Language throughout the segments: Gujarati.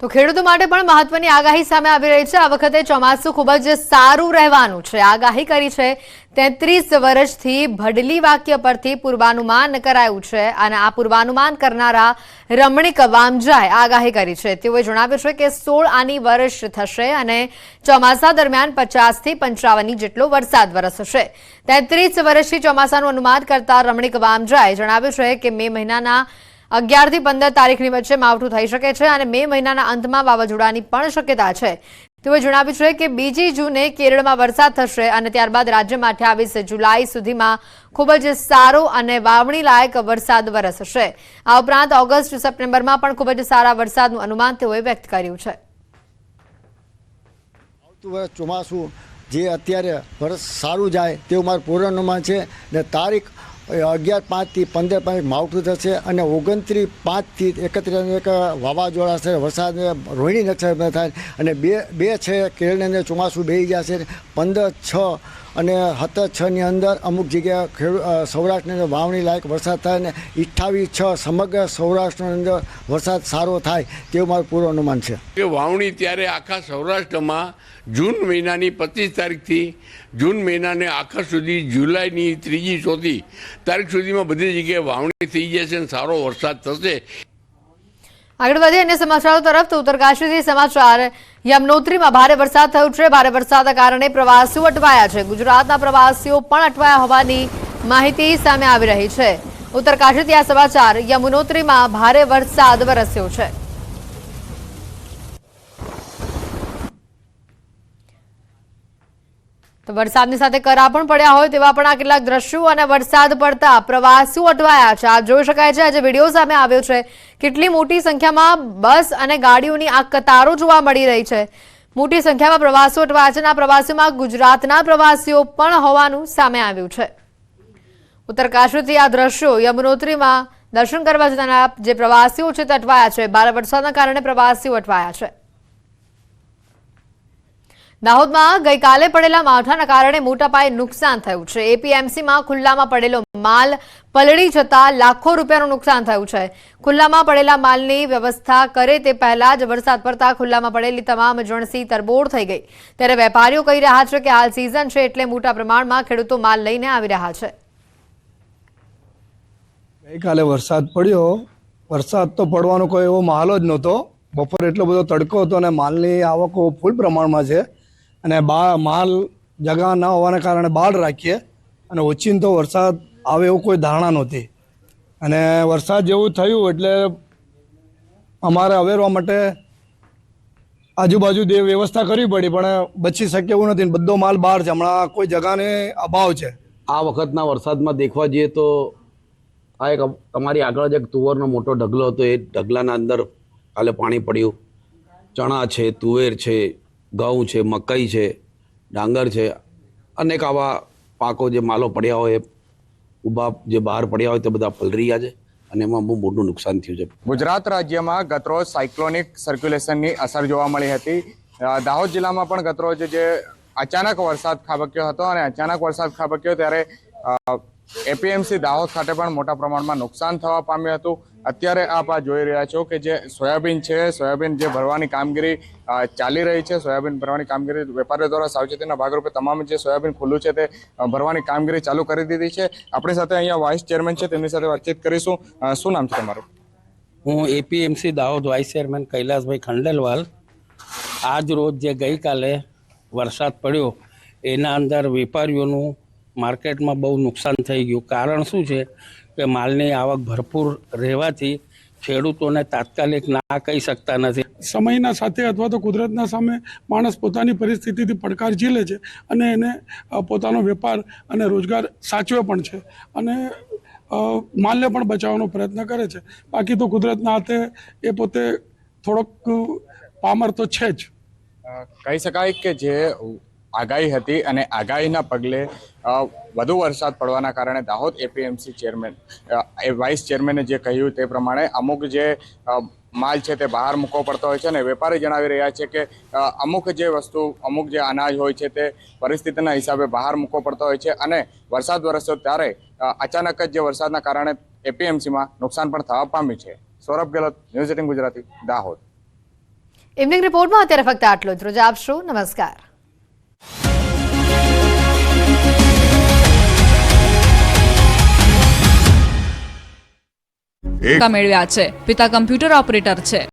તો ખેડૂતો માટે પણ મહત્વની આગાહી સામે આવી રહી છે. આ વખતે ચોમાસું ખૂબ જ સારું રહેવાનું છે. આગાહી કરી છે, તેત્રીસ વર્ષથી ભડલી વાક્ય પરથી પૂર્વાનુમાન કરાયું છે અને આ પૂર્વાનુમાન કરનારા રમણીક વામજાએ આગાહી કરી છે. તેઓએ જણાવ્યું છે કે સોળ આની વર્ષ થશે અને ચોમાસા દરમિયાન પચાસથી પંચાવનની જેટલો વરસાદ વરસશે. તેત્રીસ વર્ષથી ચોમાસાનું અનુમાન કરતા રમણીક વામજાએ જણાવ્યું છે કે મે મહિનાના અગિયારથી પંદર તારીખની વચ્ચે માવઠું થઈ શકે છે અને મે મહિનાના અંતમાં વાવાઝોડાની પણ શક્યતા છે. તેઓએ જણાવ્યું છે કે બીજી જૂને કેરળમાં વરસાદ થશે અને ત્યારબાદ રાજ્યમાં અઠ્યાવીસ જુલાઈ સુધીમાં ખૂબ જ સારો અને વાવણી લાયક વરસાદ વરસશે. આ ઉપરાંત ઓગસ્ટ, સપ્ટેમ્બરમાં પણ ખૂબ જ સારા વરસાદનું અનુમાન તેઓએ વ્યક્ત કર્યું છે. ચોમાસું જે અત્યારે વરસ સારું જાય તેવું મારું પૂર્વાનુમાન છે ને તારીખ અગિયાર પાંચથી પંદર પાંચ માવઠું થશે અને ઓગણત્રીસ પાંચથી એકત્રીસ એક વાવાઝોડા છે, વરસાદ રોહિણી નક્ષત્ર થાય અને બે બે, છે કેરળને ચોમાસું બેસી જશે, પંદર, છ અને સત્તર છની અંદર અમુક જગ્યાએ ખેડૂત સૌરાષ્ટ્રની અંદર વાવણી લાયક વરસાદ થાય અને અઠ્ઠાવીસ છ સમગ્ર સૌરાષ્ટ્રની અંદર વરસાદ સારો થાય તેવું મારું પૂર્વાનુમાન છે. કે વાવણી ત્યારે આખા સૌરાષ્ટ્રમાં જૂન મહિનાની પચીસ તારીખથી જૂન મહિનાને આખા સુધી જુલાઈની ત્રીજી ચોથી તારીખ સુધીમાં બધી જગ્યાએ વાવણી થઈ જશે અને સારો વરસાદ થશે. આગળ વધીએ અન્ય સમાચારો તરફ તો ઉત્તરકાશીથી સમાચાર. યમનોત્રીમાં ભારે વરસાદ થયો છે. ભારે વરસાદના કારણે પ્રવાસીઓ અટવાયા છે. ગુજરાતના પ્રવાસીઓ પણ અટવાયા હોવાની માહિતી સામે આવી રહી છે. ઉત્તરકાશીથી આ સમાચાર. યમુનોત્રીમાં ભારે વરસાદ વરસ્યો છે. તો વરસાદની સાથે કરા પણ પડ્યા હોય તેવા પણ આ કેટલાક દ્રશ્યો અને વરસાદ પડતા પ્રવાસીઓ અટવાયા છે. આ જોઈ શકાય છે, આજે વીડિયો સામે આવ્યો છે, કેટલી મોટી સંખ્યામાં બસ અને ગાડીઓની આ કતારો જોવા મળી રહી છે. મોટી સંખ્યામાં પ્રવાસીઓ અટવાયા છે અને આ પ્રવાસીઓમાં ગુજરાતના પ્રવાસીઓ પણ હોવાનું સામે આવ્યું છે. ઉત્તરકાશીથી આ દ્રશ્યો યમુનોત્રીમાં દર્શન કરવા જતા જે પ્રવાસીઓ છે તે અટવાયા છે. ભારે વરસાદના કારણે પ્રવાસીઓ અટવાયા છે. દાહોદમાં ગઈકાલે પડેલા માવઠાના કારણે મોટા પાયે નુકસાન થયું છે. એપીએમસીમાં ખુલ્લામાં પડેલો માલ પલળી જતા લાખો રૂપિયાનું નુકસાન થયું છે. ખુલ્લામાં પડેલા માલની વ્યવસ્થા કરે તે પહેલા જ વરસાદ પડતા ખુલ્લામાં પડેલી તમામ જણસી તરબોળ થઈ ગઈ. ત્યારે વેપારીઓ કહી રહ્યા છે કે હાલ સિઝન છે એટલે મોટા પ્રમાણમાં ખેડૂતો માલ લઈને આવી રહ્યા છે. ગઈકાલે વરસાદ પડ્યો. વરસાદ તો પડવાનો કોઈ એવો માહોલ જ નહોતો. બપોર એટલો બધો તડકો હતો અને માલની આવકો ફૂલ પ્રમાણમાં છે. અને બા, માલ જગા ન હોવાને કારણે બહાર રાખીએ અને ઓચિંતો વરસાદ આવે એવું કોઈ ધારણા નહોતી. અને વરસાદ જેવું થયું એટલે અમારે અવેરવા માટે આજુબાજુ જે વ્યવસ્થા કરવી પડી, પણ બચી શકે એવું નથી બધો માલ બહાર છે. હમણાં કોઈ જગાને અભાવ છે. આ વખતના વરસાદમાં દેખવા જઈએ તો આ એક તમારી આગળ જ એક તુવરનો મોટો ઢગલો હતો. એ ઢગલાના અંદર કાલે પાણી પડ્યું. ચણા છે, તુવેર છે ઘઉં છે, મકાઈ છે, ડાંગર છે, અનેક આવા પાકો જે માલો પડ્યા હોય ઊભા જે બહાર પડ્યા હોય તે બધા પલરી ગયા છે અને એમાં બહુ મોટું નુકસાન થયું છે. ગુજરાત રાજ્યમાં ગતરોજ સાયક્લોનિક સર્ક્યુલેશનની અસર જોવા મળી હતી. દાહોદ જિલ્લામાં પણ ગતરોજ જે અચાનક વરસાદ ખાબક્યો હતો અને અચાનક વરસાદ ખાબક્યો ત્યારે એપીએમસી દાહોદ ખાતે પણ મોટા પ્રમાણમાં નુકસાન થવા પામ્યું હતું. અત્યારે આપ આ જોઈ રહ્યા છો કે જે સોયાબીન છે, સોયાબીન જે ભરવાની કામગીરી ચાલી રહી છે, સોયાબીન ભરવાની કામગીરી વેપારીઓ દ્વારા સાવચેતીના ભાગરૂપે તમામ જે સોયાબીન ખુલ્લું છે તે ભરવાની કામગીરી ચાલુ કરી દીધી છે. આપણી સાથે અહીંયા વાઇસ ચેરમેન છે, તેમની સાથે વાતચીત કરીશું. શું નામ છે તમારું? હું APMC Dahod vice chairman Kailashbhai Khandelwal. આજ રોજ જે ગઈકાલે વરસાદ પડ્યો, એના અંદર વેપારીઓનું માર્કેટમાં બહુ નુકસાન થઈ ગયું. કારણ શું છે? કે માલની આવક ભરપૂર રહેવાથી ખેડૂતોને તાત્કાલિક ના કહી શકતા નથી. સમયના સાથે અથવા તો કુદરતના સામે માણસ પોતાની પરિસ્થિતિથી પડકાર ઝીલે છે અને એને પોતાનો વેપાર અને રોજગાર સાચવે પણ છે અને માલને પણ બચાવવાનો પ્રયત્ન કરે છે. બાકી તો કુદરતના હાથે એ પોતે થોડોક પામર તો છે જ. કહી શકાય કે જે આગાહી હતી અને આગાહીના પગલે વધુ વરસાદ પડવાના કારણે દાહોદ એપીએમસી ચેરમેન એ વાઇસ ચેરમેને જે કહ્યું તે પ્રમાણે અમુક જે માલ છે તે બહાર મૂકવો પડતો હોય છે અને વેપારી જણાવી રહ્યા છે કે અમુક જે વસ્તુ, અમુક જે અનાજ હોય છે તે પરિસ્થિતિના હિસાબે બહાર મૂકવો પડતો હોય છે અને વરસાદ વરસ્યો ત્યારે અચાનક જ જે વરસાદના કારણે એપીએમસીમાં નુકસાન પણ થવા પામ્યું છે. Saurabh Gehlot, news eighteen Gujarati, Dahod. Evening રિપોર્ટમાં અત્યારે ફક્ત આટલું જ. રોજા આપશો નમસ્કાર. મેળવ્યા છે. પિતા કમ્પ્યુટર ઓપરેટર છે.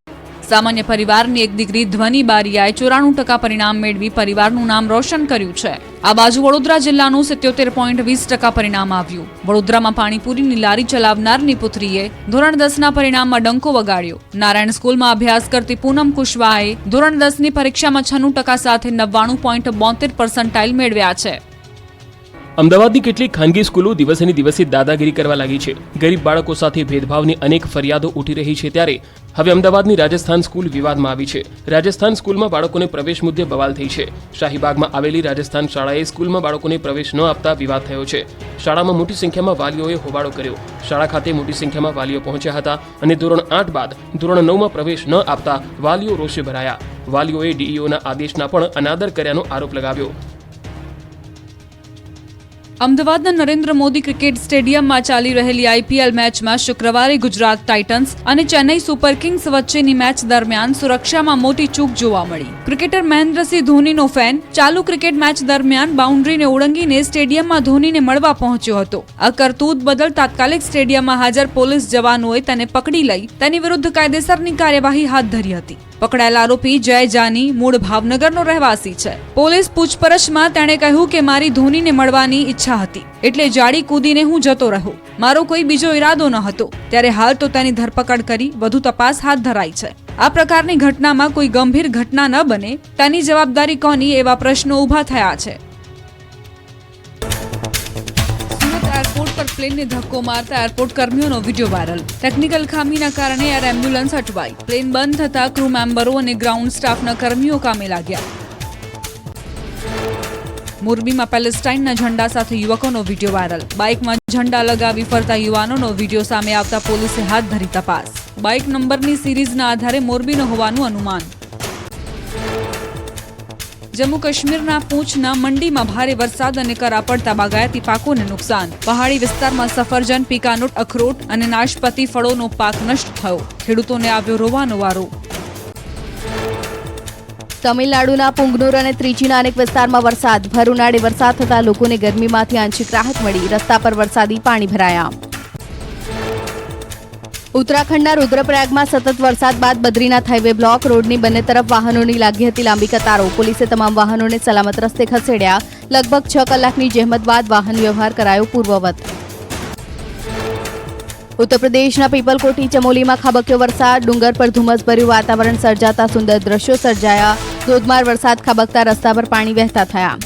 સામાન્ય પરિવારની એક દીકરી ધ્વનિ બારિયાએ ચોરાણું ટકા પરિણામ મેળવી પરિવારનું નામ રોશન કર્યું છે. આ બાજુ વડોદરા જિલ્લાનું સિત્યોતેર પોઈન્ટ વીસ ટકા પરિણામ આવ્યું. વડોદરામાં પાણીપુરીની લારી ચલાવનારની પુત્રીએ ધોરણ દસના પરિણામમાં ડંકો વગાડ્યો. નારાયણ સ્કૂલમાં અભ્યાસ કરતી પૂનમ કુશવાહે ધોરણ દસની પરીક્ષામાં છન્નું ટકા સાથે નવ્વાણું પોઈન્ટ બોતેર પર્સન્ટાઇલ મેળવ્યા છે. અમદાવાદની કેટલીક ખાનગી સ્કૂલો દિવસેને દિવસે દાદાગીરી કરવા લાગી છે. ગરીબ બાળકો સાથે ભેદભાવની અનેક ફરિયાદો ઉઠી રહી છે ત્યારે હવે અમદાવાદની રાજસ્થાન સ્કૂલ વિવાદમાં આવી છે. રાજસ્થાન સ્કૂલમાં બાળકોને પ્રવેશ મુદ્દે બવાલ થઈ છે. શાહીબાગમાં આવેલી રાજસ્થાન શાળાએ સ્કૂલમાં બાળકોને પ્રવેશ ન આપતા વિવાદ થયો છે. શાળામાં મોટી સંખ્યામાં વાલીઓએ હોબાળો કર્યો. શાળા ખાતે મોટી સંખ્યામાં વાલીઓ પહોંચ્યા હતા અને ધોરણ આઠ બાદ ધોરણ નવમાં પ્રવેશ ન આપતા વાલીઓ રોષે ભરાયા. વાલીઓએ ડીઈઓના આદેશના પણ અનાદર કર્યાનો આરોપ લગાવ્યો. અમદાવાદના નરેન્દ્ર મોદી ક્રિકેટ સ્ટેડિયમમાં ચાલી રહેલી આઈપીએલ મેચમાં શુક્રવારે ગુજરાત ટાઇટન્સ અને ચેન્નઈ સુપર કિંગ્સ વચ્ચેની મેચ દરમિયાન સુરક્ષામાં મોટી ચૂક જોવા મળી. ક્રિકેટર મહેન્દ્રસિંહ ધોનીનો ફેન ચાલુ ક્રિકેટ મેચ દરમિયાન બાઉન્ડ્રીને ઓળંગીને સ્ટેડિયમમાં ધોનીને મળવા પહોંચ્યો હતો. આ કરતૂત બદલ તાત્કાલિક સ્ટેડિયમમાં હાજર પોલીસ જવાનોએ તેને પકડી લઈ તેની વિરુદ્ધ કાયદેસરની કાર્યવાહી હાથ ધરી હતી. પકડાયેલ આરોપી જય જાની મૂળ ભાવનગરનો રહેવાસી છે. પોલીસ પૂછપરછમાં તેણે કહ્યું કે મારી ધોનીને મળવાની ઈચ્છા હતી, એટલે જાડી કૂદીને હું જતો રહ્યો મારો કોઈ બીજો ઈરાદો ન હતો. ત્યારે હાલ તો તેની ધરપકડ કરી વધુ તપાસ હાથ ધરાઈ છે. આ પ્રકારની ઘટનામાં કોઈ ગંભીર ઘટના ન બને, તેની જવાબદારી કોની એવા પ્રશ્નો ઊભા થયા છે. પ્લેનને ધક્કો મારતા એરપોર્ટ કર્મીઓનો વીડિયો વાયરલ. ટેકનિકલ ખામીના કારણે એર એમ્બ્યુલન્સ અટવાઈ. પ્લેન બંધ થતા ક્રૂ મેમ્બરો અને ગ્રાઉન્ડ સ્ટાફના કર્મીઓ કામે લાગ્યા. મોરબીમાં પેલેસ્ટાઇનના ઝંડા સાથે યુવકોનો વીડિયો વાયરલ. બાઇકમાં ઝંડા લગાવી ફરતા યુવાનોનો વીડિયો સામે આવતા પોલીસે હાથ ધરી તપાસ. બાઇક નંબરની સિરીઝના આધારે મોરબીનો હોવાનું અનુમાન. જમ્મુ કાશ્મીરના પૂંછના મંડીમાં ભારે વરસાદ અને કરા પડતા બાગાયતી પાકોને નુકસાન. પહાડી વિસ્તારમાં સફરજન પીકાનોટ અખરોટ અને નાશપતી ફળોનો પાક નષ્ટ થયો. ખેડૂતોને આવ્યો રોવાનો વારો. તમિલનાડુના પુંગનુર અને ત્રિચીના અનેક વિસ્તારમાં વરસાદ. ભર ઉનાળે વરસાદ થતા લોકોને ગરમીમાંથી આંશિક રાહત મળી. રસ્તા પર વરસાદી પાણી ભરાયા. ઉત્તરાખંડના રુદ્રપ્રયાગમાં સતત વરસાદ બાદ બદ્રીનાથ હાઈવે બ્લોક, રોડની બંને તરફ વાહનોની લાગી હતી લાંબી કતારો. પોલીસે તમામ વાહનોને સલામત રસ્તે ખસેડ્યા. લગભગ છ કલાકની જહેમત બાદ વાહન વ્યવહાર કરાયો પૂર્વવત. ઉત્તર પ્રદેશના પીપલકોટી ચમોલીમાં ખાબક્યો વરસાદ. ડુંગર પર ધુમ્મસભર્યું વાતાવરણ સર્જાતા સુંદર દ્રશ્યો સર્જાયા. ધોધમાર વરસાદ ખાબકતા રસ્તા પર પાણી વહેતા થયા.